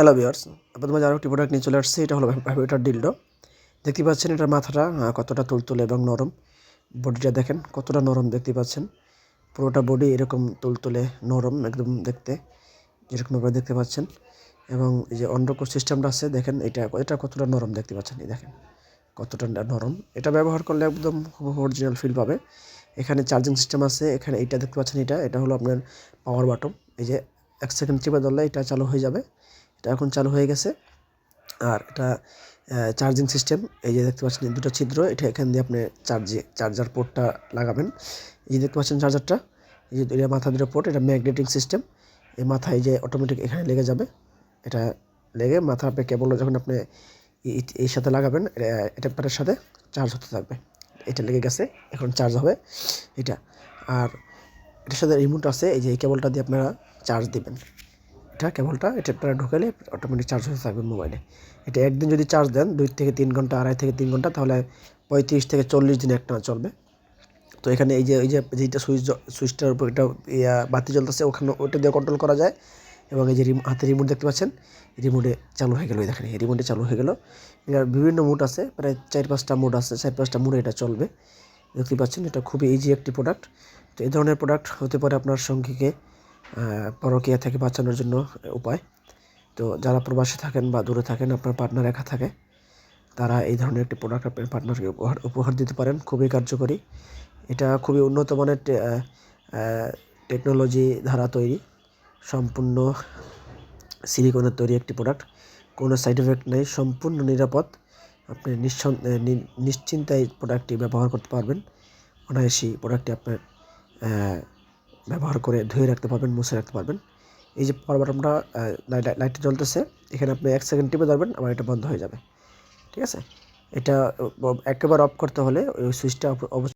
Hello বিয়ার্স আপনাদের মাঝে আরও একটি প্রোডাক্ট নিয়ে চলে আসছে, এটা হলো ভাইব্রেটার ডিলডো দেখতে পাচ্ছেন এটার মাথাটা কতটা তুলতুলে এবং নরম। বডিটা দেখেন কতটা নরম দেখতে পাচ্ছেন। পুরোটা বডি এরকম তুলতুলে, নরম একদম দেখতে যেরকমভাবে দেখতে পাচ্ছেন। এবং এই যে অন্ডকোষ সিস্টেমটা আছে, দেখেন এটা এটা কতটা নরম দেখতে পাচ্ছেন, এই দেখেন। কতটা নরম। এটা ব্যবহার করলে একদম অরিজিনাল ফিল পাবে। এখানে চার্জিং সিস্টেম আছে, এখানে এটা দেখতে পাচ্ছেন এটা এটা হলো আপনার পাওয়ার বাটন এই যে এক সেকেন্ড চেপে ধরলে এটা চালু হয়ে যাবে। এটা এখন চালু হয়ে গেছে। আর এটা চার্জিং সিস্টেম এই যে দেখতে পাচ্ছেন দুটো ছিদ্র, এটা এখান দিয়ে আপনি চার্জে চার্জার পোর্টটা লাগাবেন। এই যে দেখতে পাচ্ছেন চার্জারটা এই যে এটা মাথা, দুটো পোর্ট এটা ম্যাগনেটিক সিস্টেম এই মাথায় যে অটোমেটিক এখানে লেগে যাবে, এটা লেগে মাথা আপনি কেবল যখন আপনি এই- এই সাথে লাগাবেন অ্যাডাপ্টারের সাথে চার্জ হতে থাকবে। এটা লেগে গেছে, এখন চার্জ হবে এটা। আর এটার সাথে রিমোট আছে, এই যে এই কেবলটা দিয়ে আপনারা চার্জ দিবেন। এটা কেবলটা এটা আপনারা ঢুকালে অটোমেটিক চার্জ হতে থাকবে মোবাইলে এটা একদিন যদি চার্জ দেন, দুই থেকে তিন ঘণ্টা, আড়াই থেকে তিন ঘণ্টা, তাহলে পঁয়ত্রিশ থেকে চল্লিশ দিন একটা চলবে। তো এখানে এই যে এই যে যেটা সুইচ সুইচটার উপর ইয়া বাতি জ্বলতেছে, ওখানে ওইটা দিয়ে কন্ট্রোল করা যায়। এবং এই যে রিমো- হাতে রিমোট দেখতে পাচ্ছেন রিমোটে চালু হয়ে গেলো, এই রিমোটে চালু হয়ে গেলো। এটার বিভিন্ন মুড আছে, প্রায় চার পাঁচটা মুড আছে, চার পাঁচটা মুডে এটা চলবে। দেখতে পাচ্ছেন, এটা খুবই ইজি একটি প্রোডাক্ট তো এই ধরনের প্রোডাক্ট হতে পারে আপনার সঙ্গীকে পরকীয়া থেকে বাঁচানোর জন্য উপায়। তো যারা প্রবাসে থাকেন বা দূরে থাকেন, আপনার পার্টনার একা থাকে, তারা এই ধরনের একটি প্রোডাক্ট আপনার পার্টনারকে উপহার উপহার দিতে পারেন। খুবই কার্যকরী। এটা খুবই উন্নত মানের টেকনোলজি দ্বারা তৈরি। সম্পূর্ণ সিলিকনের তৈরি একটি প্রোডাক্ট কোনো সাইড এফেক্ট নেই, সম্পূর্ণ নিরাপদ। আপনি নিশ্চিন্তায় প্রোডাক্টটি ব্যবহার করতে পারবেন। অনায়াসেই প্রোডাক্টটি আপনার ব্যবহার করে ধুয়ে রাখতে পারবেন, মুছে রাখতে পারবেন। এই যে পাওয়ার বাটনটা লাইটটা জ্বলতেছে, এখানে আপনি এক সেকেন্ড টিপে ধরবেন, আবার এটা বন্ধ হয়ে যাবে। ঠিক আছে? এটা একেবারে অফ করতে হলে ওই সুইচটা অবশ্যই